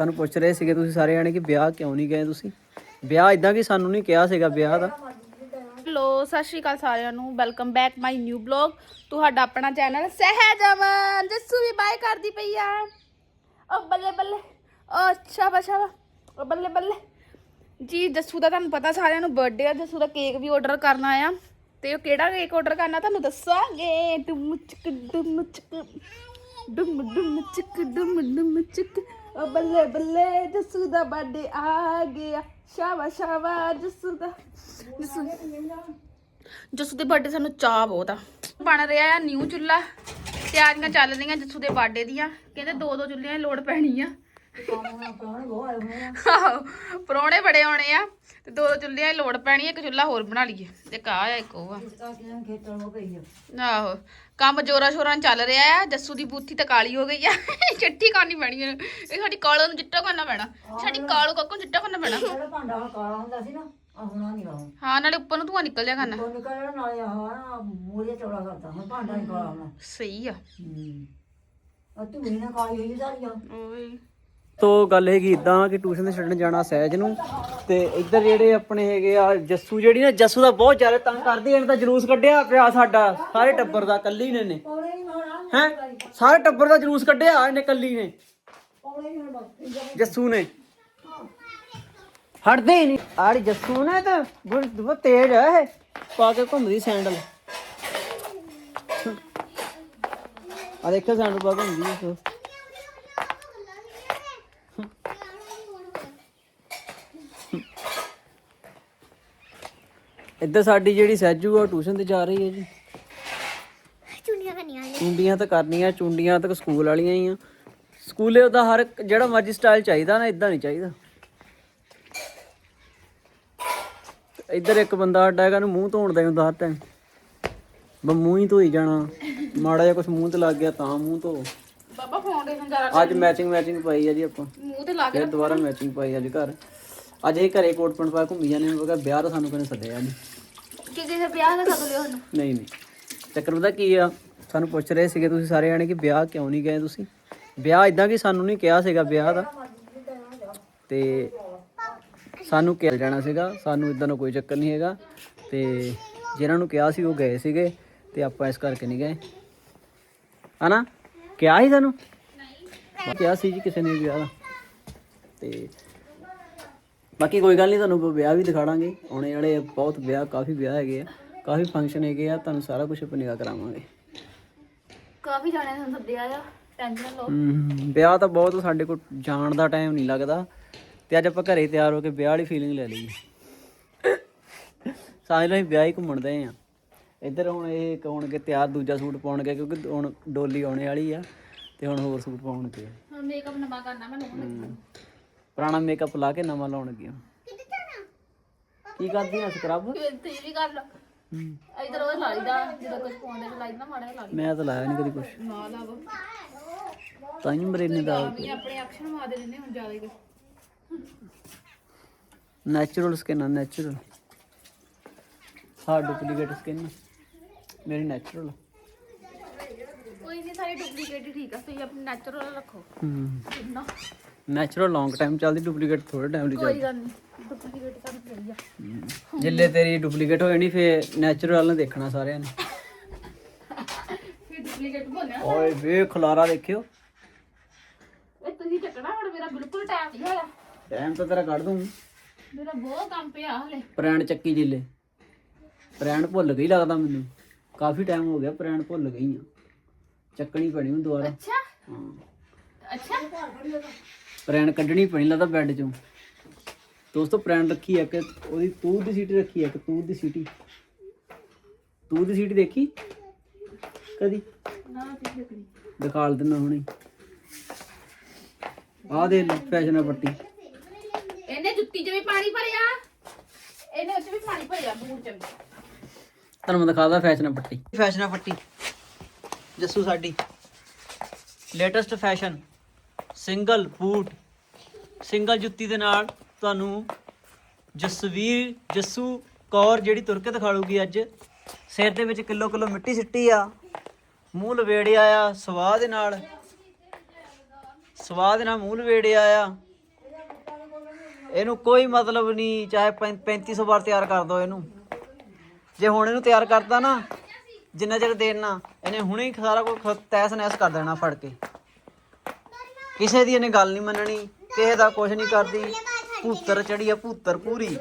ਸਾਨੂੰ ਪੁੱਛ ਰਹੇ ਸੀਗੇ ਤੁਸੀਂ ਸਾਰੇ ਜਾਣੇ ਕਿ ਵਿਆਹ ਕਿਉਂ ਨਹੀਂ ਗਏ ਤੁਸੀਂ? ਵਿਆਹ ਇਦਾਂ ਕਿ ਸਾਨੂੰ ਨਹੀਂ ਕਿਹਾ ਸੀਗਾ ਵਿਆਹ ਦਾ। ਹੈਲੋ, ਸਤਿ ਸ਼੍ਰੀ ਅਕਾਲ ਸਾਰਿਆਂ ਨੂੰ। Welcome back my new blog ਤੁਹਾਡਾ ਆਪਣਾ ਚੈਨਲ ਸਹਿਜ ਅਮਨ। ਜੱਸੂ ਵੀ ਬਾਏ ਕਰਦੀ ਪਈ ਆ। ਓ ਬੱਲੇ ਬੱਲੇ। ਓ ਸ਼ਾਬਾ ਸ਼ਾਬਾ ਓ ਬੱਲੇ ਬੱਲੇ। ਜੀ, ਜੱਸੂ ਦਾ ਤੁਹਾਨੂੰ ਪਤਾ ਸਾਰਿਆਂ ਨੂੰ ਬਰਥਡੇ ਆ। ਜੱਸੂ ਦਾ ਕੇਕ ਵੀ ਆਰਡਰ ਕਰਨਾ ਆ ਤੇ ਉਹ ਕਿਹੜਾ ਕੇਕ ਆਰਡਰ ਕਰਨਾ ਤੁਹਾਨੂੰ ਦੱਸਾਂਗੇ। ਡੁਮ ਚਿਕ ਡੁਮ ਚਿਕ ਡੁਮ ਡੁਮ ਚਿਕ ਡੁਮ ਡੁਮ ਚਿਕ ਓ ਬੱਲੇ ਬੱਲੇ ਜੱਸੂ ਦਾ ਬਰਥਡੇ ਆ ਗਿਆ। ਸ਼ਾਬਾ ਸ਼ਾਬਾ ਜੱਸੂ ਦਾ ਜੱਸੂ ਜੱਸੂ ਦੇ ਬਰਥਡੇ ਸਾਨੂੰ ਚਾਹ ਬਹੁਤ ਆ। ਬਣ ਰਿਹਾ ਆ ਨਿਊ ਚੁੱਲਾ। ਤਿਆਰੀਆਂ ਚੱਲ ਰਹੀਆਂ ਜੱਸੂ ਦੇ ਬਰਥਡੇ ਦੀਆਂ। ਕਹਿੰਦੇ ਦੋ ਦੋ ਚੁੱਲ੍ਹਿਆਂ ਦੀ ਲੋੜ ਪੈਣੀ ਆ। ਆਹੋ ਪਰੋਣੇ ਬੜੇ ਆਉਣੇ ਆ। ਤੇ ਦੋ ਦੋ ਚੁੱਲ੍ਹਿਆਂ ਦੀ ਲੋੜ ਪੈਣੀ ਆ, ਇੱਕ ਚੁੱਲਾ ਹੋਰ ਬਣਾ ਲਈਏ। ਇੱਕ ਆ ਆ। ਇੱਕ ਉਹ ਆ। ਆਹੋ ਕੰਮ ਜੋਰਾ ਸ਼ੋਰਾਂ ਚੱਲ ਰਿਹਾ ਆ ਜੱਸੂ ਦੀ ਬੂਥੀ ਤਾਂ ਕਾਲੀ ਹੋ ਗਈ ਆ। ਚਿੱਟੀ ਕਰਨੀ ਪੈਣੀ ਇਹ ਸਾਡੀ ਕਾਲੋ ਨੂੰ ਚਿੱਟਾ ਕਰਨਾ ਪੈਣਾ। ਸਾਡੀ ਕਾਲੋ ਕੱਕੋ ਚਿੱਟਾ ਕਰਨਾ ਪੈਣਾ। ਜਿਹੜਾ ਭਾਂਡਾ ਹੁਣ ਕਾਲਾ ਹੁੰਦਾ ਸੀ ਨਾ ਆ ਹੁਣ ਆ ਨਹੀਂ ਕਾਲਾ। ਹਾਂ ਨਾਲੇ ਉੱਪਰ ਨੂੰ ਧੂਆ ਨਿਕਲ ਜਾ ਕਰਨਾ। ਉਹ ਨਿਕਲਣਾ ਨਾਲੇ ਆਹ ਨਾ ਮੂਹਰੇ ਚੌੜਾ ਕਰਦਾ ਹੁਣ ਭਾਂਡਾ ਨਹੀਂ ਕਾਲਾ ਹੋਣਾ। ਸਹੀ ਆ। ਹੂੰ। ਆ ਤੂੰ ਹੀ ਨਾ ਕਾਲੀ ਹੋਈ ਸਾਰੀਆਂ ਓਏ। ਤੋ ਗੱਲ ਹੈਗੀ ਇਦਾਂ ਕਿ ਟਿਊਸ਼ਨ ਤੇ ਛੱਡਣ ਜਾਣਾ ਸਹਿਜ ਨੂੰ ਤੇ ਇੱਧਰ ਜਿਹੜੇ ਆਪਣੇ ਹੈਗੇ ਆ ਜੱਸੂ ਜਿਹੜੀ ਨਾ, ਜੱਸੂ ਦਾ ਬਹੁਤ ਜ਼ਿਆਦਾ ਤੰਗ ਕਰਦੀ ਇਹਨੇ ਤਾਂ ਜਲੂਸ ਕੱਢਿਆ ਪਿਆ ਸਾਡਾ, ਸਾਰੇ ਟੱਬਰ ਦਾ, ਕੱਲੀ ਨੇ ਨੇ ਹੈ? ਸਾਰੇ ਟੱਬਰ ਦਾ ਜਲੂਸ ਕੱਢਿਆ ਇਹਨੇ ਕੱਲੀ ਨੇ। ਜੱਸੂ ਨੇ। ਹਟਦੇ ਹੀ ਨਹੀਂ। ਆੜੀ ਜੱਸੂ ਨੇ ਤਾਂ ਬਹੁਤ ਤੇਜ਼ ਹੈ ਪਾ ਕੇ ਘੁੰਮਦੀ ਸੈਂਡਲ। ਆ ਦੇਖੋ ਸੈਂਡਲ ਪਾ ਕੇ ਘੁੰਮਦੀ ਹੈ ਇੱਧਰ ਸਾਡੀ ਜਿਹੜੀ ਸਹਿਜੂ ਆ ਟਿਊਸ਼ਨ ਤੇ ਜਾ ਰਹੀ ਹੈ ਜੀ। ਚੁੰਡੀਆਂ ਤਾਂ ਕਰਨੀਆਂ ਚੁੰਡੀਆਂ ਤਾਂ ਸਕੂਲ ਵਾਲੀਆਂ ਹੀ ਆ। ਸਕੂਲੇ ਉਹਦਾ ਹਰ ਇੱਕ ਜਿਹੜਾ ਮਰਜ਼ੀ ਸਟਾਈਲ ਚਾਹੀਦਾ ਨਾ ਇਦਾਂ ਨਹੀਂ ਚਾਹੀਦਾ। ਇੱਧਰ ਇੱਕ ਬੰਦਾ ਸਾਡਾ ਹੈਗਾ ਨੂੰ ਮੂੰਹ ਧੋਣ ਦਾ ਹੀ ਹੁੰਦਾ ਹਰ ਟਾਈਮ ਬਸ ਮੂੰਹ ਹੀ ਧੋਈ ਜਾਣਾ। ਮਾੜਾ ਜਿਹਾ ਕੁਝ ਮੂੰਹ ਤੇ ਲੱਗ ਗਿਆ ਤਾਂ ਮੂੰਹ ਧੋ। ਬਾਬਾ ਫਾਊਂਡੇਸ਼ਨ ਜ਼ਿਆਦਾ ਅੱਜ ਮੈਚਿੰਗ ਮੈਚਿੰਗ ਪਾਈ ਆ ਜੀ ਆਪਾਂ। ਮੂੰਹ ਤੇ ਲਾ ਕੇ ਫਿਰ ਦੁਬਾਰਾ ਮੈਚਿੰਗ ਪਾਈ ਅੱਜ ਘਰ। ਅੱਜ ਇਹ ਘਰੇ ਕੋਟ ਪੈਂਟ ਪਾ ਕੇ ਘੁੰਮੀ ਜਾਂਦੇ ਨੇ ਕਿਹਾ ਵਿਆਹ ਤਾਂ ਸਾਨੂੰ ਕਿਨੇ ਸੱਦਿਆ ਨਹੀਂ ਕਿ ਕਿਸੇ ਵਿਆਹ ਦਾ ਸੱਦ ਲਿਓ ਸਾਨੂੰ ਨਹੀਂ ਨਹੀਂ। ਚੱਕਰ ਪਤਾ ਕੀ ਆ ਸਾਨੂੰ ਪੁੱਛ ਰਹੇ ਸੀਗੇ ਤੁਸੀਂ ਸਾਰੇ ਜਾਣੇ ਕਿ ਵਿਆਹ ਕਿਉਂ ਨਹੀਂ ਗਏ ਤੁਸੀਂ? ਵਿਆਹ ਇਦਾਂ ਕਿ ਸਾਨੂੰ ਨਹੀਂ ਕਿਹਾ ਸੀਗਾ ਵਿਆਹ ਦਾ। ਤੇ ਸਾਨੂੰ ਕਿਹਾ ਜਾਣਾ ਸੀਗਾ ਸਾਨੂੰ ਇਦਾਂ ਦਾ ਕੋਈ ਚੱਕਰ ਨਹੀਂ ਹੈਗਾ। ਤੇ ਜਿਨ੍ਹਾਂ ਨੂੰ ਕਿਹਾ ਸੀ ਉਹ ਗਏ ਸੀਗੇ ਤੇ ਆਪਾਂ ਇਸ ਕਰਕੇ ਨਹੀਂ ਗਏ। ਹਨਾ? ਕਿਹਾ ਸੀ ਤੁਹਾਨੂੰ ਕਿਹਾ ਸੀ ਜੀ ਕਿਸੇ ਨੇ ਵਿਆਹ ਦਾ। ਤੇ ਬਾਕੀ ਕੋਈ ਗੱਲ ਨਹੀਂ ਤੁਹਾਨੂੰ ਵਿਆਹ ਵੀ ਦਿਖਾੜਾਂਗੇ। ਆਉਣੇ ਵਾਲੇ ਬਹੁਤ ਵਿਆਹ ਕਾਫੀ ਵਿਆਹ ਹੈਗੇ ਆ। ਕਾਫੀ ਫੰਕਸ਼ਨ ਹੈਗੇ ਆ ਤੁਹਾਨੂੰ ਸਾਰਾ ਕੁਝ ਨਿਗਾਹ ਕਰਾਵਾਂਗੇ। ਕਾਫੀ ਜਾਣਿਆਂ ਨੂੰ ਸੱਦਿਆ ਆ ਟੈਨਸ਼ਨ ਨਾ ਲਓ। ਹਮ, ਵਿਆਹ ਤਾਂ ਬਹੁਤ ਸਾਡੇ ਕੋਲ ਜਾਣ ਦਾ ਟਾਈਮ ਨਹੀਂ ਲੱਗਦਾ। ਤੇ ਅੱਜ ਆਪਾਂ ਘਰੇ ਤਿਆਰ ਹੋ ਕੇ ਵਿਆਹ ਵਾਲੀ ਫੀਲਿੰਗ ਲੈ ਲਈ ਸਾਰੇ ਲਈ ਵਿਆਹ ਹੀ ਘੁੰਮਣ ਦੇ ਆ। ਇੱਧਰ ਹੁਣ ਇਹ ਕਹੋਣਗੇ ਤਿਆਰ ਦੂਜਾ ਸੂਟ ਪਾਉਣਗੇ ਕਿਉਂਕਿ ਹੁਣ ਡੋਲੀ ਆਉਣੇ ਵਾਲੀ ਆ ਤੇ ਹੁਣ ਹੋਰ ਸੂਟ ਪਾਉਣਗੇ। ਹੁਣ ਮੇਕਅਪ ਨਵਾਂ ਕਰਨਾ ਮੈਂ ਲਾਉਣ ਪੁਰਾਣਾ ਮੇਕਅਪ ਲਾ ਕੇ ਨਵਾਂ ਲਾਉਣਗੇ ਕੀ ਕਰਦੀਆਂ ਸਕਰਬ ਲੱਗੀ ਤੇ ਵੀ ਕਰ ਲਾ ਇਧਰ ਉਹ ਲਾਈਦਾ ਜਦੋਂ ਕੁਝ ਪਾਉਂਦੇ ਤੇ ਲਾਈਦਾ ਮਾੜਾ ਜਿਹਾ ਲਾ ਮੈਂ ਤਾਂ ਲਾਇਆ ਨਹੀਂ ਕਦੀ ਕੁਛ। ਨਾ ਲਾਵੋ ਤਾਂ ਹੀ ਮਰੇਨੇ ਦਾ ਵੀ ਆਪਣੇ ਐਕਸ਼ਨ ਮਾਰ ਦਿੰਦੇ ਹੁਣ ਜ਼ਿਆਦਾ ਹੀ ਨੈਚੁਰਲ ਸਕਿਨ ਆ ਨੈਚੁਰਲ ਹਾਂ ਡੁਪਲੀਕੇਟ ਸਕਿਨ ਮੇਰੀ ਨੈਚੁਰਲ ਕੋਈ ਨਹੀਂ ਸਾਰੀ ਡੁਪਲੀਕੇਟ ਹੀ ਠੀਕ ਆ। ਤੁਸੀਂ ਆਪਣੀ ਨੈਚੁਰਲ ਰੱਖੋ। ਨੈਚੁਰਲ ਲੌਂਗ ਟਾਈਮ ਚੱਲਦੀ ਡੁਪਲੀਕੇਟ ਥੋੜੇ ਟਾਈਮ ਲਈ ਕੋਈ ਗੱਲ ਨਹੀਂ ਡੁਪਲੀਕੇਟ ਤਾਂ ਚਾਹੀਦੀ ਆ। ਚੱਲਦੀ ਜਿੱਲੇ ਤੇਰੀ ਡੁਪਲੀਕੇਟ ਹੋ ਜਾਣੀ ਫੇ ਨੈਚੁਰਲ ਨੇ ਦੇਖਣਾ ਸਾਰਿਆਂ ਨੇ। ਫਿਰ ਡੁਪਲੀਕੇਟ ਬੋਲਿਆ ਓਏ ਵੇ ਖਲਾਰਾ ਦੇਖਿਓ। ਇਹ ਤੁਸੀਂ ਚੱਕਣਾ ਹੁਣ ਮੇਰਾ ਬਿਲਕੁਲ ਟਾਈਮ ਨਹੀਂ ਹੋਇਆ। ਟਾਈਮ ਤਾਂ ਤੇਰਾ ਕੱਢ ਦੂੰ। ਮੇਰਾ ਬਹੁਤ ਕੰਮ ਪਿਆ ਹਲੇ। ਪ੍ਰੈਣ ਚੱਕੀ ਜਿੱਲੇ। ਪ੍ਰੈਣ ਭੁੱਲ ਗਈ ਲੱਗਦਾ ਮੈਨੂੰ। ਕਾਫੀ ਟਾਈਮ ਹੋ ਗਿਆ ਪ੍ਰੈਣ ਭੁੱਲ ਗਈ ਆ। ਚੱਕਣੀ ਪੈਣੀ ਹੁਣ ਦੁਬਾਰਾ। ਅੱਛਾ? ਹਾਂ। ਅੱਛਾ? ਪ੍ਰੈਣ ਕੱਢਣੀ ਪੈਣੀ ਲੱਗਦਾ ਬੈੱਡ ਚੋਂ। ਦੋਸਤੋ ਪ੍ਰੈਣ ਰੱਖੀ ਹੈ ਕਿ ਉਹਦੀ ਤੂਤ ਦੀ ਸੀਟੀ ਰੱਖੀ ਹੈ ਕਿ ਤੂਤ ਦੀ ਸੀਟੀ। ਤੂਤ ਦੀ ਸੀਟੀ ਦੇਖੀ? ਕਦੀ? ਨਾ ਦਿਖਾਲ ਦਿੰਦਾ ਹੁਣੇ। ਆਹ ਦੇ ਫੈਸ਼ਨ ਪੱਟੀ। ਇਹਨੇ ਜੁੱਤੀ 'ਚ ਵੀ ਪਾਣੀ ਭਰਿਆ। ਇਹਨੇ ਉੱਚ ਵੀ ਪਾਣੀ ਭਰਿਆ ਬੂਟ 'ਚ ਵੀ। ਤੁਹਾਨੂੰ ਮੈਂ ਦਿਖਾਦਾ ਫੈਸ਼ਨ ਪੱਟੀ। ਫੈਸ਼ਨ ਪੱਟੀ। ਜੱਸੂ ਸਾਡੀ। Latest fashion. Single boot, single ਜੁੱਤੀ ਦੇ ਨਾਲ ਤੁਹਾਨੂੰ ਜਸਵੀਰ ਜੱਸੂ ਕੌਰ ਜਿਹੜੀ ਤੁਰ ਕੇ ਦਿਖਾਲੂਗੀ ਅੱਜ। ਸਿਰ ਦੇ ਵਿੱਚ ਕਿਲੋ ਕਿਲੋ ਮਿੱਟੀ ਸਿੱਟੀ ਆ, ਮੂੰਹ ਲਵੇੜਿਆ ਆ ਸਵਾਹ ਦੇ ਨਾਲ। ਸਵਾਹ ਦੇ ਨਾਲ ਮੂੰਹ ਲਵੇੜਿਆ ਆ। ਇਹਨੂੰ ਕੋਈ ਮਤਲਬ ਨਹੀਂ, ਚਾਹੇ 3500 ਵਾਰ ਤਿਆਰ ਕਰ ਦੋ ਇਹਨੂੰ। ਜੇ ਹੁਣ ਇਹਨੂੰ ਤਿਆਰ ਕਰਤਾ ਨਾ, ਜਿੰਨਾ ਚਿਰ ਦੇਣਾ ਇਹਨੇ ਹੁਣੇ ਹੀ ਸਾਰਾ ਕੁਝ ਤੈਸ ਨੈਸ ਕਰ ਦੇਣਾ ਫੜ ਕੇ। ਕਿਸੇ ਦੀ ਇਹਨੇ ਗੱਲ ਨਹੀਂ ਮੰਨਣੀ ਕਿਸੇ ਦਾ ਕੁਝ ਨਹੀਂ ਕਰਦੀ। ਭੂਤਰ ਚੜੀ ਆ ਭੂਤਰ ਪੂਰੀ।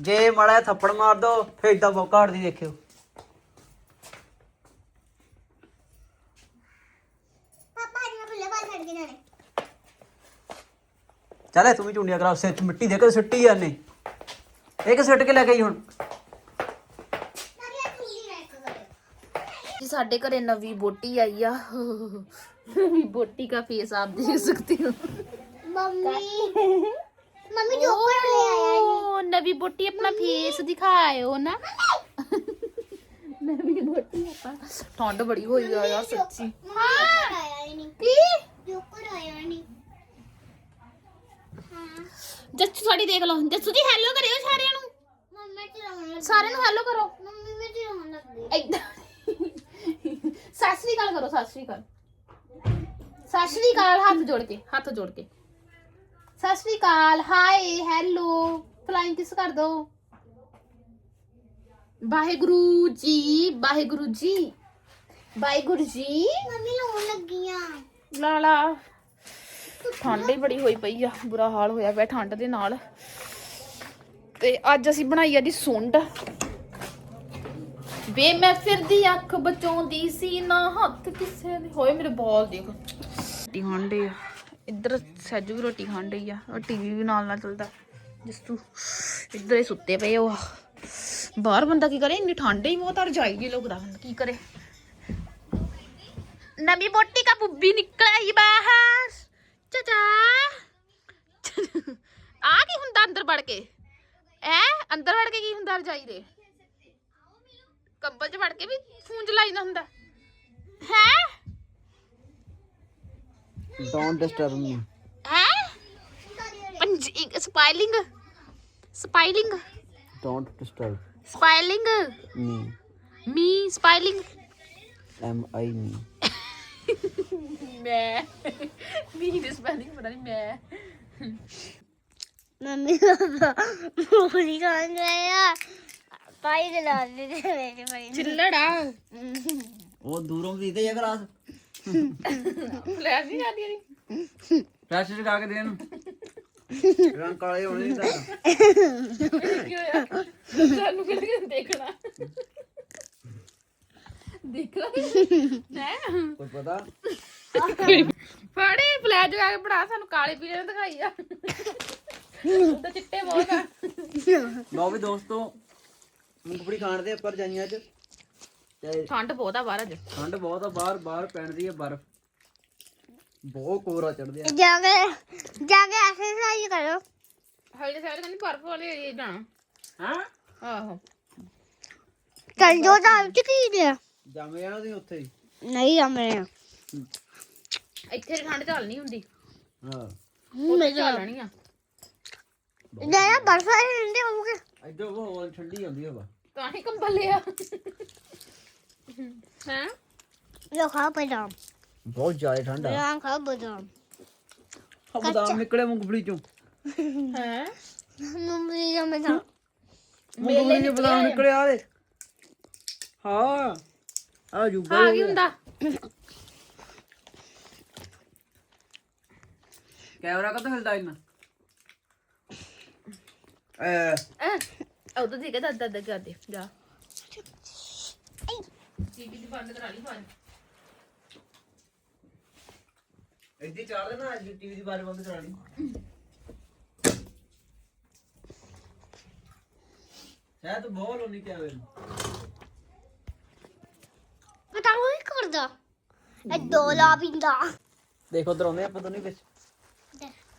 ਜੇ ਮਾੜਾ ਥੱਪੜ ਮਾਰ ਦੋ ਫੇਰ ਇਦਾਂ ਬੋਕਾ ਹਟਦੀ ਦੇਖਿਓ। ਚੱਲੇ ਤੂੰ ਵੀ ਚੁੰਡੀਆਂ ਕਰਾ ਸਿਰ 'ਚ ਮਿੱਟੀ ਦੇ ਕੇ ਸਿੱਟੀ ਜਾਂਦੇ ਇੱਕ ਸਿੱਟ ਕੇ ਲੈ ਕੇ ਆਈ ਹੁਣ? ਸਾਡੇ ਘਰੇ ਨਵੀਂ ਬੋਟੀ ਆਈ ਆ ਨਵੀਂ ਬੋਟੀ ਦਾ ਫੇਸ ਆਪ ਦੇਖ सकते हो मम्मी मम्मी जो ऊपर ले आया ओ, नवी बोटी अपना फेस दिखाओ ना नवी बोटी अपना ठंड बड़ी होई आ यार सच्ची मम्मी ऊपर आया ही नहीं की जो ऊपर आया नहीं ਜੱਸੂ ਸਾਡੀ ਦੇਖ ਲਓ ਜੱਸੂ ਦੀ ਹੈਲੋ ਕਰਿਓ ਸਾਰਿਆਂ ਨੂੰ मम्मी चिल्लाने लग ਸਾਰਿਆਂ ਨੂੰ ਹੈਲੋ ਕਰੋ मम्मी में चिल्लाने लग गई ਏਦਾਂ ਸਤਿ ਸ਼੍ਰੀ ਅਕਾਲ ਕਰੋ ਸਤਿ ਸ਼੍ਰੀ ਅਕਾਲ ਸਤਿ ਸ਼੍ਰੀ ਅਕਾਲ ਹੱਥ ਜੋੜ ਕੇ ਹੱਥ ਜੋੜ ਕੇ ਸਤਿ ਸ਼੍ਰੀ ਅਕਾਲ ਹਾਈ ਹੈਲੋ ਫਲਾਈਂਗ ਕਿਸ ਕਰ ਦੋ ਵਾਹਿਗੁਰੂ ਜੀ ਵਾਹਿਗੁਰੂ ਜੀ ਵਾਹਿਗੁਰੂ ਜੀ मम्मी लोन लग गईया ਲਾਲਾ ਠੰਡ ਹੀ ਬੜੀ ਹੋਈ ਪਈ ਆ ਬੁਰਾ ਹਾਲ ਹੋਇਆ ਪਿਆ ਠੰਡ ਦੇ ਨਾਲ ਤੇ ਅੱਜ ਅਸੀਂ ਬਣਾਈ ਆ ਜੀ ਸੁੰਡ ਵੇ ਮੈਂ ਫਿਰਦੀ ਅੱਖ ਬਚਾਉਂਦੀ ਸੀ ਨਾ ਹੱਥ ਕਿਸੇ ਦੇ ਹੋਏ ਮੇਰੇ ਬਾਲ ਦੇਖ ਰੋਟੀ ਖਾਂਦੇ ਆ ਇੱਧਰ ਸੱਜੂ ਵੀ ਰੋਟੀ ਖਾਂਦੇ ਆ ਉਹ ਟੀਵੀ ਵੀ ਨਾਲ ਨਾਲ ਚੱਲਦਾ ਜਿਸ ਤੂੰ ਇੱਧਰ ਹੀ ਸੁੱਤੇ ਪਏ ਉਹ ਬਾਹਰ ਬੰਦਾ ਕੀ ਕਰੇ ਇੰਨੀ ਠੰਡ ਹੀ ਬਹੁਤ ਆ ਰਜਾਈ ਜੀ ਲੋਕਦਾ ਬੰਦਾ ਕੀ ਕਰੇ नवी बोटी का बुब्बी निकल आई बाहर ਚਾਚਾ ਆ ਕੀ ਹੁੰਦਾ ਅੰਦਰ ਵੜ ਕੇ ਐ ਅੰਦਰ ਵੜ ਕੇ ਕੀ ਹੁੰਦਾ ਰਜਾਈ ਦੇ ਕੰਬਲ 'ਚ ਵੜ ਕੇ ਵੀ ਫੋਨ ਚਲਾਈਦਾ ਹੁੰਦਾ ਹੈ ਡੋਨਟ ਡਿਸਟਰਬ ਮੀ ਹੈ ਪੰਜੀ spoiling spoiling don't disturb spoiling me me spoiling am I me ਮੈਂ ਮੀ ਦੀ ਸਪੈਲਿੰਗ ਪਤਾ ਨਹੀਂ ਮੈਂ ਮੰਮੀ ਪਾਪਾ ਮੂਲੀ ਖਾਣ ਗਏ ਆ ਪਾਈ ਗਲਾ ਦੇ ਮੇਰੇ ਭਾਈ ചില്ലടാ ਉਹ ਦੂਰੋਂ ਦੀ ਤੇ ਇਹ ਗਲਾਸ। ਫਲੈਸ਼ ਨਹੀਂ ਆਦੀ ਨਹੀਂ ਫਲੈਸ਼ ਲਗਾ ਕੇ ਦੇਣ ਰੰਗ ਕਾਲੇ ਹੋਣੇ ਨਹੀਂ ਤਾਂ। ਕੀ ਹੋਇਆ? ਸਾਨੂੰ ਕਿਹਨੇ ਦੇਖਣਾ? ਦੇਖ। ਲੈ ਕੋਈ ਪਤਾ? ਫੜੇ ਫਲੈਸ਼ ਜਗਾ ਕੇ ਪੜਾ ਸਾਨੂੰ ਕਾਲੇ ਪੀਲੇ ਨੇ ਦਿਖਾਈ ਆ। ਉਹ ਤਾਂ ਚਿੱਟੇ ਬਹੁਤ ਆ। ਲਓ ਵੀ ਦੋਸਤੋ ਮੂੰਗਫਲੀ ਖਾਣ ਦੇ ਉੱਪਰ ਜਾਈਆਂ ਚ ਤੇ ਠੰਡ ਬਹੁਤ ਆ ਬਾਹਰ ਅੱਜ। ਠੰਡ ਬਹੁਤ ਆ ਬਾਹਰ ਬਾਹਰ ਪੈਂਦੀ ਆ ਬਰਫ਼। ਬਹੁਤ ਕੋਰਾ ਚੜਦੇ ਆ। ਜਾ ਕੇ ਜਾ ਕੇ ਐਕਸਰਸਾਈਜ਼ ਕਰੋ। ਹਲਦੀ ਸਾਰੇ ਕਹਿੰਦੇ ਬਰਫ਼ ਵਾਲੇ ਏਰੀਏ ਜਾਣਾ। ਹਾਂ? ਆਹੋ। ਚੱਲ ਜੋ ਤਾਂ ਉੱਚ ਕੀ ਲਿਆ? ਜੰਮ ਜਾਣਾ ਤੁਸੀਂ ਉੱਥੇ ਹੀ? ਨਹੀਂ ਜੰਮੇ ਇੱਥੇ ਤਾਂ ਠੰਡ ਚੱਲ ਨਹੀਂ ਹੁੰਦੀ। ਹਾਂ। ਉੱਥੇ ਚੱਲਣੀ ਆ। ਜਿਹੜਾ ਬਰਫ ਵਾਲੇ ਰਹਿੰਦੇ ਹੋਗੇ ਇੱਧਰ ਉਹ ਹੋਰ ਠੰਡੀ ਆਉਂਦੀ ਹਵਾ। ਤਾਂ ਹੀ ਕੰਬਲ ਲਿਆ। ਹੈ? ਲੋ ਖਾਓ ਬਦਾਮ। ਬਹੁਤ ਜ਼ਿਆਦਾ ਠੰਡ। ਆ ਬਦਾਮ ਖਾਓ ਬਦਾਮ। ਆ ਬਦਾਮ ਨਿਕਲੇ ਮੂੰਗਫਲੀ ਚੋਂ। ਹੈ? ਮੂੰਗਫਲੀ ਦਾ ਮਜ਼ਾ ਮੂੰਗਫਲੀ ਦੇ ਬਦਾਮ ਨਿਕਲੇ ਆ ਦੇ। ਹਾਂ ਆ ਜੂਗਾ ਆ ਕੀ ਹੁੰਦਾ? ਕੈਮਰਾ ਕਦੋਂ ਹਿਲਦਾ ਇਹਨਾਂ ਐ। ਉਦੋਂ ਦੇਖੇ ਤਾਂ ਅੱਦਾ ਅੱਦਾ ਕਰਦੇ ਜਾ ਟੀਵੀ ਦੀ ਬੰਦ ਕਰਾ ਲਈ ਬੰਦ ਇੱਦੀ ਚਾੜ ਦੇ ਨਾ ਅੱਜ ਟੀਵੀ ਦੀ ਬਾਰ ਬੰਦ ਕਰਾ ਲਈ ਸ਼ਾਇਦ ਬਹੁਤ ਲੋਨੀ ਕਿਆ ਵੇ ਪਤਾ ਨਹੀਂ ਕਰਦਾ। ਇਹ ਡੋਲਾ ਪਿੰਦਾ। ਦੇਖ ਉਧਰ ਆਉਂਦੇ ਆਪਾਂ ਦੋਨੇ ਵਿੱਚ।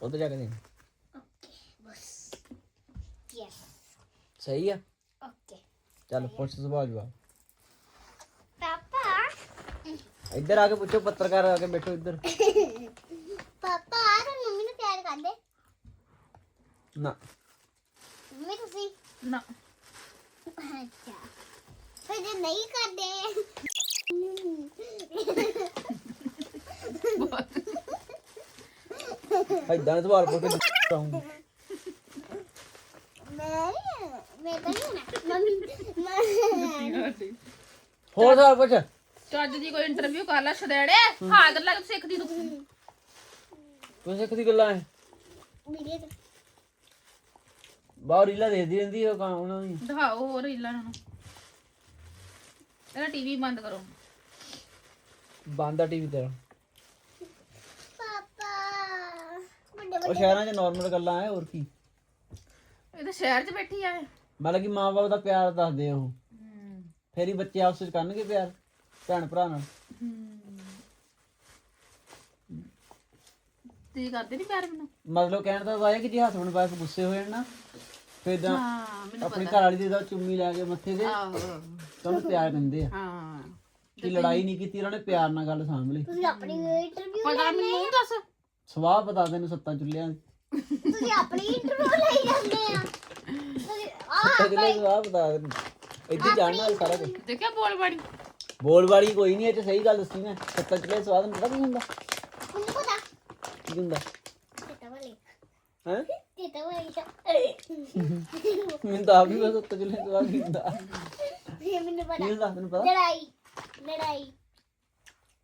ਉਧਰ ਜਾ ਕੇ ਦੇਖ। सही है? ओके। चलो पूछो सवाल जवाब। पापा। इधर आके पूछो पत्रकार आके बैठो इधर। पापा आ और मम्मी ने प्यार कर दे। ना। मम्मी तो सी ना। अच्छा। फिर नहीं कर दे भाई दाने तो बार पूछो ਹੋਰ ਸਾਲ ਪੁੱਛ ਚੱਜ ਦੀ ਕੋਈ ਇੰਟਰਵਿਊ ਕਰ ਲੈ ਛੜੇੜੇ ਹਾਜ਼ਰ ਲੱਗ ਸਿੱਖਦੀ ਤੂੰ ਤੂੰ। ਸਿੱਖਦੀ ਗੱਲਾਂ ਐ? ਵੀਡੀਓ ਬਾਹਰ ਰੀਲਾ ਦੇਖਦੀ ਰਹਿੰਦੀ ਉਹ ਕਾਂ ਉਹਨਾਂ ਦੀ। ਦਿਖਾਓ ਹੋਰ ਰੀਲਾਂ ਨੂੰ। ਇਹਦਾ ਟੀਵੀ ਬੰਦ ਕਰੋ। ਬੰਦ ਆ ਟੀਵੀ ਤੇਰਾ। ਪਾਪਾ ਉਹ ਸ਼ਹਿਰਾਂ 'ਚ ਨਾਰਮਲ ਗੱਲਾਂ ਐ ਹੋਰ ਕੀ? ਇਹ ਤਾਂ ਸ਼ਹਿਰ 'ਚ ਬੈਠੀ ਆ। ਇਹ। ਮਤਲਬ ਕਿ ਮਾਂ-ਬਾਪ ਦਾ ਪਿਆਰ ਦੱਸਦੇ ਆ ਉਹ। ਫੇਰ ਹੀ ਬੱਚੇ ਆਪਸ ਵਿੱਚ ਕਰਨਗੇ ਪਿਆਰ ਭੈਣ ਭਰਾ ਨਾਲ। ਤੁਸੀਂ ਕਰਦੇ ਨਹੀਂ ਪਿਆਰ ਮੈਨੂੰ? ਮਤਲਬ ਕਹਿਣ ਦਾ ਵਾ ਇਹ ਕਿ ਜੇ ਹਸਬੰਡ ਵਾਈਫ ਗੁੱਸੇ ਹੋ ਜਾਣ ਨਾ ਫੇਰ ਤਾਂ ਹਾਂ ਮੈਨੂੰ ਆਪਣੀ ਘਰ ਵਾਲੀ ਦੇ ਦਾ ਚੁੰਮੀ ਲੈ ਕੇ ਮੱਥੇ ਤੇ ਆਹੋ। ਪਿਆਰ ਕਹਿੰਦੇ ਆ। ਹਾਂ। ਕਿ ਲੜਾਈ ਨਹੀਂ ਕੀਤੀ ਉਹਨਾਂ ਨੇ ਪਿਆਰ ਨਾਲ ਗੱਲ ਸਾਂਭ ਲਈ। ਤੁਸੀਂ ਆਪਣੀ ਇੰਟਰਵਿਊ ਪਤਾ ਮੈਨੂੰ ਦੱਸ। ਸਵਾਹ ਪਤਾ ਤੈਨੂੰ ਸੱਤਾਂ ਚੁੱਲ੍ਹਿਆਂ ਦੀ। ਤੁਸੀਂ ਆਪਣੀ ਇੰਟਰਵਿਊ ਲਈ ਜਾਂਦੇ ਆ। ਤੁਸੀਂ ਆ ਸੱਤਾਂ ਚੁੱਲ੍ਹਿਆਂ ਦੀ ਸਵਾਹ ਪਤਾ ਤੈਨੂੰ। ਇੱਥੇ ਜਾਣਨਾ ਵਾਲੀ ਸਾਰਾ ਕੁਝ ਦੇਖਿਆ ਬੋਲ ਬਾਣੀ ਬੋਲ ਵਾਲੀ ਕੋਈ ਨਹੀਂ ਇਹ ਚ ਸਹੀ ਗੱਲ ਦੱਸੀ ਮੈਂ। ਸੱਤਾਂ ਚੁੱਲ੍ਹਿਆਂ ਦੀ ਸਵਾਹ ਤੈਨੂੰ ਪਤਾ ਕੀ ਹੁੰਦਾ? ਮੈਨੂੰ ਪਤਾ। ਕੀ ਹੁੰਦਾ? ਤੇਤਾ ਵਾਲੀ। ਹੈ? ਤੇਤਾ ਵਾਲੀ ਮੈਨੂੰ ਤਾਂ ਆਪ ਨਹੀਂ ਪਤਾ ਸੱਤਾਂ ਚੁੱਲ੍ਹਿਆਂ ਦੀ ਸਵਾਹ ਕੀ ਹੁੰਦਾ। ਇਹ ਮੈਨੂੰ ਕੀ ਪਤਾ ਹੁੰਦਾ ਤੈਨੂੰ ਪਤਾ? ਲੜਾਈ। ਲੜਾਈ।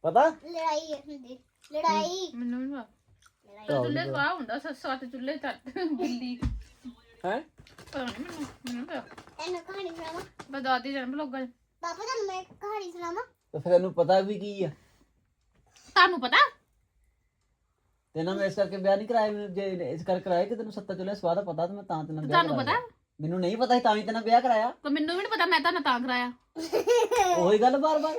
ਪਤਾ? ਲੜਾਈ ਹੁੰਦੀ। ਲੜਾਈ। ਮੈਨੂੰ ਨਹੀਂ ਪਤਾ। ਚੁੱਲ੍ਹੇ ਸਵਾਹ ਹੁੰਦਾ ਸੱਤ ਚੁੱਲ੍ਹੇ ਚੱਟ ਬਿੱਲੀ। ਹੈ? ਪਤਾ ਨਹੀਂ ਮੈਨੂੰ ਮੈਨੂੰ ਨੀ ਪਤਾ। ਇਹਨੂੰ ਕਹਾਣੀ ਸੁਣਾਵਾਂ? ਬਸ ਦਾਦੀ ਜਨਮ ਲੋਕਾਂ ਪਾਪਾ ਤੁਹਾਨੂੰ ਮੈਂ ਇੱਕ ਕਹਾਣੀ ਸੁਣਾਵਾਂ? ਤਾਂ ਫਿਰ ਤੈਨੂੰ ਪਤਾ ਵੀ ਕੀ ਆ? ਤੁਹਾਨੂੰ ਪਤਾ? ਤੇ ਨਾ ਮੈਂ ਇਸ ਕਰਕੇ ਵਿਆਹ ਨਹੀਂ ਕਰਾਇਆ ਮੈਨੂੰ ਜੇ ਇਸ ਕਰਕੇ ਕਰਾਇਆ ਕਿ ਤੈਨੂੰ ਸੱਤਾ ਚੁੱਲ੍ਹੇ ਸਵਾਦ ਪਤਾ ਤੇ ਮੈਂ ਤਾਂ ਤੈਨੂੰ ਵਿਆਹ ਤੁਹਾਨੂੰ ਕਰਾਇਆ। ਪਤਾ? ਮੈਨੂੰ ਨਹੀਂ ਪਤਾ ਸੀ ਤਾਂ ਹੀ ਤੈਨੂੰ ਵਿਆਹ ਕਰਾਇਆ। ਤਾਂ ਮੈਨੂੰ ਵੀ ਨਹੀਂ ਪਤਾ ਮੈਂ ਤੁਹਾਨੂੰ ਤਾਂ ਕਰਾਇਆ। ਉਹੀ ਗੱਲ ਬਾਰ-ਬਾਰ।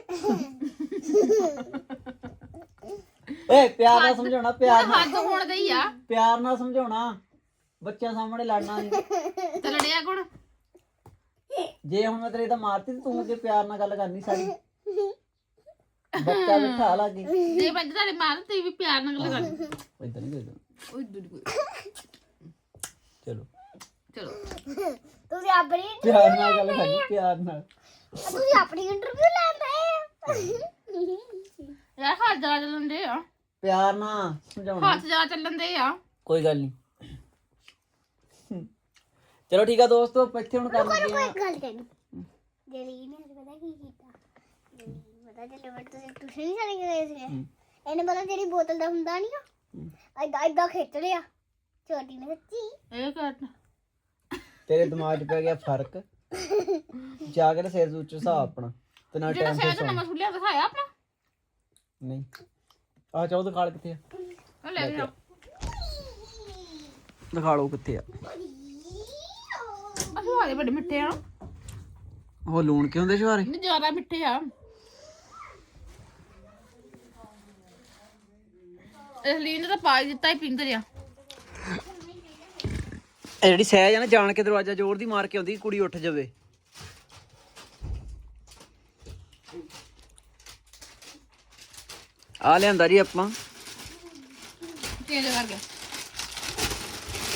ਏ ਪਿਆਰ ਨਾਲ ਸਮਝਾਉਣਾ ਪਿਆਰ ਨਾਲ ਹੱਦ ਹੋਣ ਗਈ ਆ। ਪਿਆਰ ਨਾਲ ਸਮਝਾਉਣਾ। ਬੱਚਿਆਂ ਸਾਹਮਣੇ ਲੜਨਾ ਨਹੀਂ ਤੇ ਲੜਿਆ ਕੋਣ? ਜੇ ਹੁਣ ਮੈਂ ਤੇਰੇ ਤਾਂ ਮਾਰਤੀ ਤੇ ਤੂੰ ਅੱਗੇ ਪਿਆਰ ਨਾਲ ਗੱਲ ਕਰਨੀ ਸਾਡੀ ਬੱਚਾ ਬਿਠਾ ਲਾਗੇ ਜੇ ਮੈਂ ਤੁਹਾਡੇ ਮਾਰ ਤੇ ਵੀ ਪਿਆਰ ਨਾਲ ਗੱਲ ਕਰਨੀ। ਇਦਾਂ ਨਹੀਂ ਕਰਦਾ ਓਏ ਦੁੱਧ ਚਲੋ। ਚਲੋ। ਤੁਸੀਂ ਆਪਣੀ ਪਿਆਰ ਨਾਲ ਗੱਲ ਕਰਨੀ ਪਿਆਰ ਨਾਲ। ਤੁਸੀਂ ਆਪਣੀ ਇੰਟਰਵਿਊ ਲੈਂਦੇ ਯਾਰ ਹੱਥ ਜਰਾ ਚੱਲਣ ਦੇ ਆ। ਪਿਆਰ ਨਾਲ ਸਮਝਾਉਣਾ। ਹੱਥ ਜਰਾ ਚੱਲਣ ਦੇ ਆ। ਕੋਈ ਗੱਲ ਨਹੀਂ ਚਲੋ ਠੀਕ ਆ ਦੋਸਤੋ ਆਪਾਂ ਇੱਥੇ ਹੁਣ ਕਰ ਆ ਇੱਕ ਗੱਲ ਕਹਿਣੀ ਜਲੀ ਨੇ ਅੱਜ ਪਤਾ ਕੀ ਕੀਤਾ? ਜਲੀ ਪਤਾ ਚੱਲੇ ਬਟ ਤੁਸੀਂ ਟਿਊਸ਼ਨ ਨਹੀਂ ਚਲੇ ਗਏ ਸੀ ਇਹਨੇ ਪਤਾ ਜਿਹੜੀ ਬੋਤਲ ਦਾ ਹੁੰਦਾ ਨਹੀਂ ਆ ਏਦਾਂ ਏਦਾਂ ਖਿੱਚ ਲਿਆ। ਛੋਟੀ ਨੇ ਸੱਚੀ। ਇਹ ਕਰ ਤੇਰੇ ਦਿਮਾਗ 'ਚ ਪੈ ਗਿਆ ਫ਼ਰਕ। ਜਾ ਕੇ ਤੇ ਸਿਰ ਉੱਚ ਹਿਸਾਬ ਆਪਣਾ ਤੇ ਨਾਲ ਜਿਹੜਾ ਟਾਈਮ ਤੇ ਨਵਾਂ ਸੁਲਿਆ ਦਿਖਾਇਆ ਆਪਣਾ? ਨਹੀਂ। ਆ ਚਾਹ ਦਿਖਾਲ ਕਿੱਥੇ ਆ। ਉਹ ਲੈ ਦਿਖਾ ਲਓ ਕਿੱਥੇ ਆ। ਅਸੀਂ ਵਾਲੇ ਬੜੇ ਮਿੱਠੇ ਆ। ਉਹ ਲੂਣ ਕਿਉਂ ਹੁੰਦੇ ਸ਼ਵਾਰੇ? ਨਹੀਂ ਜ਼ਿਆਦਾ ਮਿੱਠੇ ਆ। ਇਸ ਲਈ ਨੇ ਤਾਂ ਪਾ ਹੀ ਦਿੱਤਾ ਹੀ ਪਿੰਦਰ ਆ ਇਹ ਜਿਹੜੀ ਸਹਿਜ ਆ ਨਾ ਜਾਣ ਕੇ ਦਰਵਾਜ਼ਾ ਜ਼ੋਰ ਦੀ ਮਾਰ ਕੇ ਆਉਂਦੀ ਕੁੜੀ ਉੱਠ ਜਾਵੇ। ਆ ਲਿਆਂਦਾ ਜੀ ਆਪਾਂ। ਚੇਂਜ ਕਰ ਗਿਆ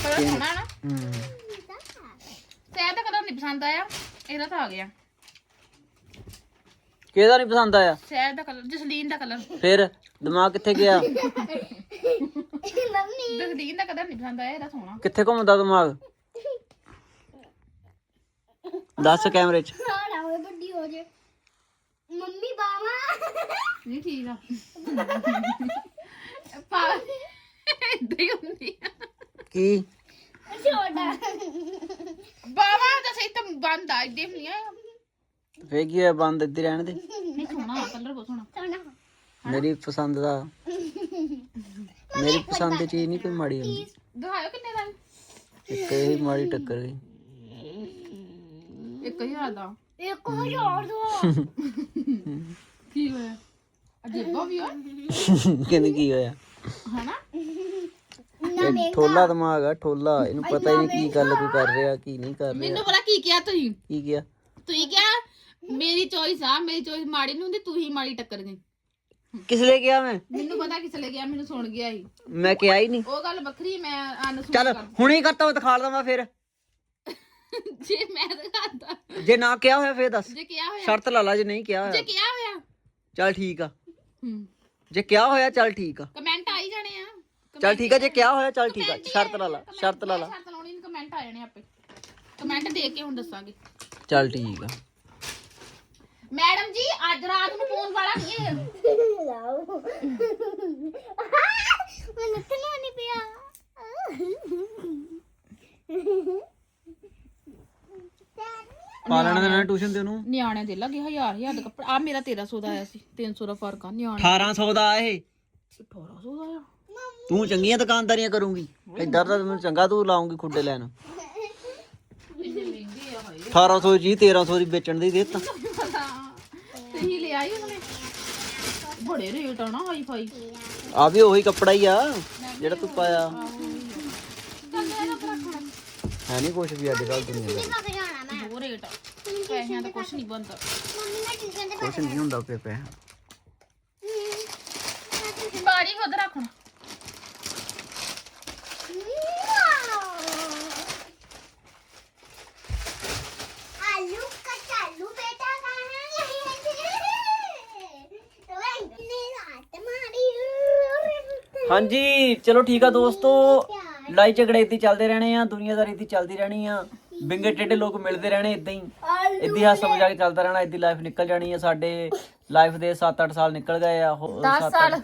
ਕਲਰ ਸੋਹਣਾ ਨਾ। ਹੂੰ। ਨਹੀਂ ਪਸੰਦ ਆਇਆ ਇਹਦਾ ਤਾਂ ਆ ਗਿਆ। ਕਿਹਦਾ ਨਹੀਂ ਪਸੰਦ ਆਇਆ? ਸਹਿਜ ਦਾ ਕਲਰ ਜਸਲੀਨ ਦਾ ਕਲਰ ਫਿਰ ਦਿਮਾਗ ਕਿੱਥੇ ਗਿਆ? ਮੰਮੀ ਜਸਲੀਨ ਦਾ ਕਲਰ ਨਹੀਂ ਪਸੰਦ ਆਇਆ ਇਹਦਾ ਸੋਹਣਾ। ਕਿੱਥੇ ਘੁੰਮਦਾ ਦਿਮਾਗ? ਦੱਸ ਕੈਮਰੇ 'ਚ। ਸਾਡਾ ਹੋਏ ਵੱਡੀ ਹੋ ਜੇ। ਮੰਮੀ ਬਾਵਾ। ਨਹੀਂ ਠੀਕ ਆ। ਪਾ ਇਦਾਂ ਹੀ ਹੁੰਦੀ ਆ। ਕੀ? ਛੋਟਾ। ਬਾਬਾ ਦਾ ਸਹੀ ਤਾਂ ਬੰਦ ਆ ਇਦਾਂ ਨਹੀਂ ਆ। ਫੇਰ ਕੀ ਹੋਇਆ ਬੰਦ ਇੱਧਰ ਰਹਿਣ ਦੇ? ਨਹੀਂ ਸੋਹਣਾ ਕਲਰ ਬਹੁਤ ਸੋਹਣਾ। ਸੋਨਾ ਮੇਰੀ ਪਸੰਦ ਦਾ ਮੇਰੀ ਪਸੰਦ ਦੀ ਚੀਜ਼ ਨਹੀਂ ਕੋਈ ਮਾੜੀ ਹੁੰਦੀ। ਦਿਖਾਓ ਕਿੰਨੇ ਦਾ? ਇੱਕ ਇਹ ਮਾੜੀ ਟੱਕਰ ਗਈ ਇੱਕ ਹਜ਼ਾਰ ਦਾ। ਇੱਕ ਹਜ਼ਾਰ ਦੋ। ਕੀ ਹੋਇਆ? ਅਜੀਬਾ ਵੀ ਆ। ਕਹਿੰਦੇ ਕੀ ਹੋਇਆ? ਹਨਾ? ਇਹ ਠੋਲਾ ਦਿਮਾਗ ਆ ਠੋਲਾ। ਇਹਨੂੰ ਪਤਾ ਹੀ ਨਹੀਂ ਕੀ ਗੱਲ ਕੋਈ ਕਰ ਰਿਹਾ ਕੀ ਨਹੀਂ ਕਰ ਰਿਹਾ। ਮੈਨੂੰ ਪਤਾ ਕੀ ਕਿਹਾ ਤੁਸੀਂ? ਕੀ ਗਿਆ ਤੁਸੀਂ ਕਿਹਾ ਮੇਰੀ ਚੋਇਸ ਆ ਮੇਰੀ ਚੋਇਸ ਮਾੜੀ ਨਹੀਂ ਹੁੰਦੀ ਤੂੰ ਹੀ ਮਾੜੀ ਟੱਕਰ ਗਈ ਕਿਸ ਲਈ ਗਿਆ ਮੈਂ? ਮੈਨੂੰ ਪਤਾ ਕਿਸ ਲੈ ਗਿਆ ਮੈਨੂੰ ਸੁਣ ਗਿਆ ਸੀ। ਮੈਂ ਕਿਹਾ ਹੀ ਨਹੀਂ। ਉਹ ਗੱਲ ਵੱਖਰੀ ਮੈਂ ਅਨ ਸੁਣ ਚੱਲ ਹੁਣੇ ਕਰਤਾ ਉਹ ਦਿਖਾ ਲਵਾਂ ਫਿਰ। ਜੇ ਮੈਂ ਦਿਖਾਤਾ। ਜੇ ਨਾ ਕਿਹਾ ਹੋਇਆ ਫਿਰ ਦੱਸ। ਜੇ ਕਿਹਾ ਹੋਇਆ। ਸ਼ਰਤ ਲਾ ਲਾ ਜੇ ਨਹੀਂ ਕਿਹਾ ਜੇ ਹੋਇਆ ਕਿਹਾ ਹੋਇਆ। ਚੱਲ ਠੀਕ ਆ। ਜੇ ਕਿਹਾ ਹੋਇਆ ਚੱਲ ਠੀਕ ਆ। ਚੱਲ ਠੀਕ ਆ ਜੇ ਕਿਹਾ ਹੋਇਆ ਚੱਲ ਠੀਕ ਆ ਸ਼ਰਤ ਲਾ ਲਾ ਸ਼ਰਤ ਲਾ ਲਾ। ਸ਼ਰਤ ਲਾਉਣੀ ਨਹੀਂ ਕਮੈਂਟ ਆ ਜਾਣੇ ਆਪੇ। ਕਮੈਂਟ ਦੇ ਕੇ ਹੁਣ ਦੱਸਾਂਗੇ। ਚੱਲ ਠੀਕ ਆ। ਮੈਡਮ ਜੀ ਅੱਜ ਰਾਤ ਨੂੰ ਫੋਨ ਵਾਲਾ ਨਹੀਂ ਹੈ। ਲਾਓ। ਮੈਂ ਨੱਚਣਾ ਨਹੀਂ ਪਿਆ। ਪਾਲਣ ਦੇ ਨਾਲ ਟਿਊਸ਼ਨ ਤੇ ਉਹਨੂੰ ਨਿਆਣਿਆਂ ਦੇ ਲੱਗੇ ਹਜ਼ਾਰ ਹਜ਼ਾਰ ਦਾ ਕੱਪੜਾ। ਆ ਮੇਰਾ 1300 ਦਾ ਆਇਆ ਸੀ 300 ਦਾ ਫ਼ਰਕ ਆ ਨਿਆਣੇ 1800 ਦਾ ਇਹ। 1800 ਦਾ ਆ ਤੂੰ ਚੰਗੀਆਂ ਦੁਕਾਨਦਾਰੀਆਂ ਕਰੂੰਗੀ। ਇੱਧਰ ਤਾਂ ਮੈਨੂੰ ਚੰਗਾ ਤੂੰ ਲਾਉਂਗੀ ਖੁੱਡੇ ਲੈਣ। ਇੰਨੇ ਮਹਿੰਗੇ ਆ ਹਾਏ 1800 ਜੀ 1300 ਦੀ ਵੇਚਣ ਦੀ ਦਿੱਤਾ। ਸਹੀ ਲੈ ਆਈ ਉਹਨੇ। ਬੜੇ ਰੇਟ ਆ ਨਾ ਹਾਈ ਫਾਈ ਆ ਵੀ ਉਹੀ ਕੱਪੜਾ ਹੀ ਆ ਜਿਹੜਾ ਤੂੰ ਪਾਇਆ। ਹੈ ਨਹੀਂ ਕੁਛ ਵੀ ਅੱਜ ਕੱਲ ਦੁਨੀਆ ਦਾ। ਉਹ ਰੇਟ ਆ। ਪੈਸਿਆਂ ਦਾ ਕੁਝ ਨਹੀਂ ਬਣਦਾ। ਕੁਛ ਨਹੀਂ ਹੁੰਦਾ ਪੇ ਪੈ ਬਾਰੀ ਖੁਦ ਰੱਖਣਾ ਹਾਂਜੀ ਚਲੋ ਠੀਕ ਆ ਦੋਸਤੋ। ਲੜਾਈ ਝਗੜੇ ਇੱਥੇ ਚੱਲਦੇ ਰਹਿਣੇ ਆ ਦੁਨੀਆਦਾਰੀ ਇੱਥੇ ਚੱਲਦੀ ਰਹਿਣੀ ਆ। ਬਿੰਗੇ ਟੇਡੇ ਲੋਕ ਮਿਲਦੇ ਰਹਿਣੇ ਇਦਾਂ ਹੀ। ਇਦਾਂ ਹਾਸਾ ਮਜ਼ਾਕ ਚੱਲਦਾ ਰਹਿਣਾ ਇਦਾਂ ਲਾਈਫ ਨਿਕਲ ਜਾਣੀ ਆ। ਸਾਡੇ ਲਾਈਫ ਦੇ 7-8 ਸਾਲ ਨਿਕਲ ਗਏ ਆ 10 ਸਾਲ।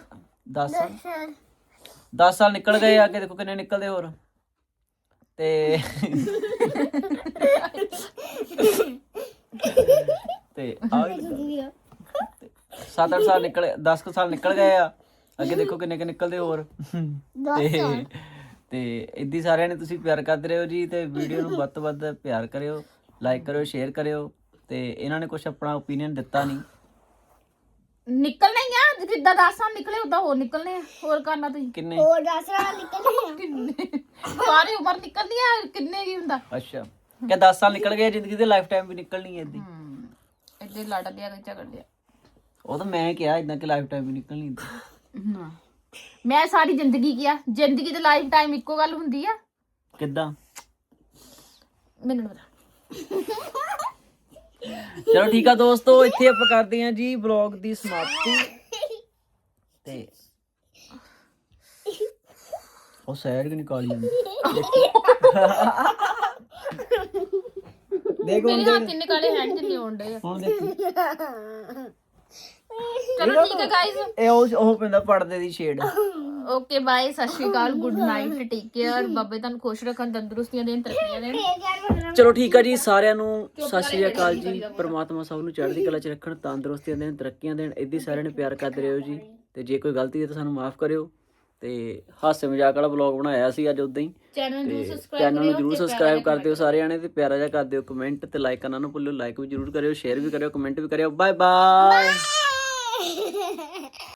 10 ਸਾਲ। 10 ਸਾਲ। ਨਿਕਲ ਗਏ ਆ ਅੱਗੇ ਦੇਖੋ ਕਿੰਨੇ ਨਿਕਲਦੇ ਹੋਰ। ਤੇ ਤੇ ਆ 7-8 ਸਾਲ ਨਿਕਲ 10 ਸਾਲ ਨਿਕਲ ਗਏ ਆ। ਅੱਗੇ ਦੇਖੋ ਕਿੰਨੇ ਕਿ ਨਿਕਲਦੇ ਹੋਰ। ਤੇ ਤੇ ਇਦਾਂ ਸਾਰਿਆਂ ਨੇ ਤੁਸੀਂ ਪਿਆਰ ਕਰਦੇ ਰਹੋ ਜੀ ਤੇ ਵੀਡੀਓ ਨੂੰ ਵੱਧ ਵੱਧ ਪਿਆਰ ਕਰਿਓ ਲਾਈਕ ਕਰਿਓ ਸ਼ੇਅਰ ਕਰਿਓ ਤੇ ਇਹਨਾਂ ਨੇ ਕੁਝ ਆਪਣਾ opinion ਦਿੱਤਾ ਨਹੀਂ। ਨਿਕਲਣਾ ਹੀ ਆ ਜਿੱਦਾਂ ਦਾਸਾਂ ਨਿਕਲੇ ਉਦਾਂ ਹੋਰ ਨਿਕਲਨੇ ਹੋਰ ਕਰਨਾ ਤੁਸੀਂ। ਕਿੰਨੇ? ਹੋਰ ਦਸਰਾ ਨਿਕਲਣਾ ਕਿੰਨੇ? ਸਾਰੀ ਉਮਰ ਨਿਕਲਦੀ ਆ ਕਿੰਨੇ ਕੀ ਹੁੰਦਾ? ਅੱਛਾ। ਕਿ 10 ਸਾਲ ਨਿਕਲ ਗਏ ਜ਼ਿੰਦਗੀ ਦੇ ਲਾਈਫ ਟਾਈਮ ਵੀ ਨਿਕਲਣੀ ਹੈ ਇਦਾਂ? ਇੱਦਾਂ ਲੜ ਲਿਆ ਝਗੜ ਲਿਆ। ਉਹ ਤਾਂ ਮੈਂ ਕਿਹਾ ਇਦਾਂ ਕਿ ਲਾਈਫ ਟਾਈਮ ਵੀ ਨਿਕਲਣੀ ਹੈ ਨਾ। ਮੈਂ ਸਾਰੀ ਜ਼ਿੰਦਗੀ ਕਿਹਾ ਜ਼ਿੰਦਗੀ ਤੇ ਲਾਈਫ ਟਾਈਮ ਇੱਕੋ ਗੱਲ ਹੁੰਦੀ ਆ। ਕਿੱਦਾਂ? ਮੈਨੂੰ ਨੀ ਪਤਾ। ਚਲੋ ਠੀਕ ਆ ਦੋਸਤੋ ਇੱਥੇ ਆਪਾਂ ਕਰਦੇ ਹਾਂ ਜੀ ਵਲੌਗ ਦੀ ਸਮਾਪਤੀ। ਤੇ ਉਹ ਸੈਰ ਕਿ ਨਿਕਾਲੀ ਜਾਂਦੀ ਦੇਖ। ਮੇਰੇ ਹੱਥ ਇੰਨੇ ਕਾਲੇ ਹੈਂਡ ਜਿੰਨੇ ਆਉਂਦੇ ਆ। ਹੁਣ ਦੇਖੀ। ਚਲੋ ਠੀਕ ਹੈ ਗਾਇਜ਼ ਇਹ ਉਹ ਉਹ ਪੈਂਦਾ ਪੜਦੇ ਦੀ ਸ਼ੇਡ ਓਕੇ ਬਾਏ ਸਤਿ ਸ਼੍ਰੀ ਅਕਾਲ ਗੁੱਡ ਨਾਈਟ ਟੇਕ ਕੇਅਰ ਬਾਬੇ ਤੁਹਾਨੂੰ ਖੁਸ਼ ਰੱਖਣ ਤੰਦਰੁਸਤੀਆਂ ਦੇਣ ਤਰੱਕੀਆਂ ਦੇਣ। ਚਲੋ ਠੀਕ ਆ ਜੀ ਸਾਰਿਆਂ ਨੂੰ ਸਤਿ ਸ਼੍ਰੀ ਅਕਾਲ ਜੀ। ਪ੍ਰਮਾਤਮਾ ਸਭ ਨੂੰ ਚੜ੍ਹਦੀ ਕਲਾ 'ਚ ਰੱਖਣ ਤੰਦਰੁਸਤੀਆਂ ਦੇਣ ਤਰੱਕੀਆਂ ਦੇਣ। ਇਦਾਂ ਸਾਰਿਆਂ ਨੇ ਪਿਆਰ ਕਰਦੇ ਰਹੋ ਜੀ। ਤੇ ਜੇ ਕੋਈ ਗਲਤੀ ਹੈ ਤਾਂ ਸਾਨੂੰ ਮਾਫ ਕਰਿਓ। ਤੇ ਹਾਸੇ ਮਜ਼ਾਕ ਵਾਲਾ ਬਲੌਗ ਬਣਾਇਆ ਸੀ ਅੱਜ ਉਦਾਂ ਹੀ। ਚੈਨਲ ਨੂੰ ਚੈਨਲ ਨੂੰ ਜਰੂਰ ਸਬਸਕ੍ਰਾਈਬ ਕਰ ਦਿਓ ਸਾਰੇ ਜਾਣੇ ਤੇ ਪਿਆਰਾ ਜਿਹਾ ਕਰ ਦਿਓ ਕਮੈਂਟ ਤੇ ਲਾਈਕ ਕਰਨਾ ਨਾ ਭੁੱਲਿਓ। ਲਾਈਕ ਵੀ ਜਰੂਰ ਕਰਿਓ ਸ਼ੇਅਰ ਵੀ ਕਰਿਓ ਕਮੈਂਟ ਵੀ ਕਰਿਓ। Bye bye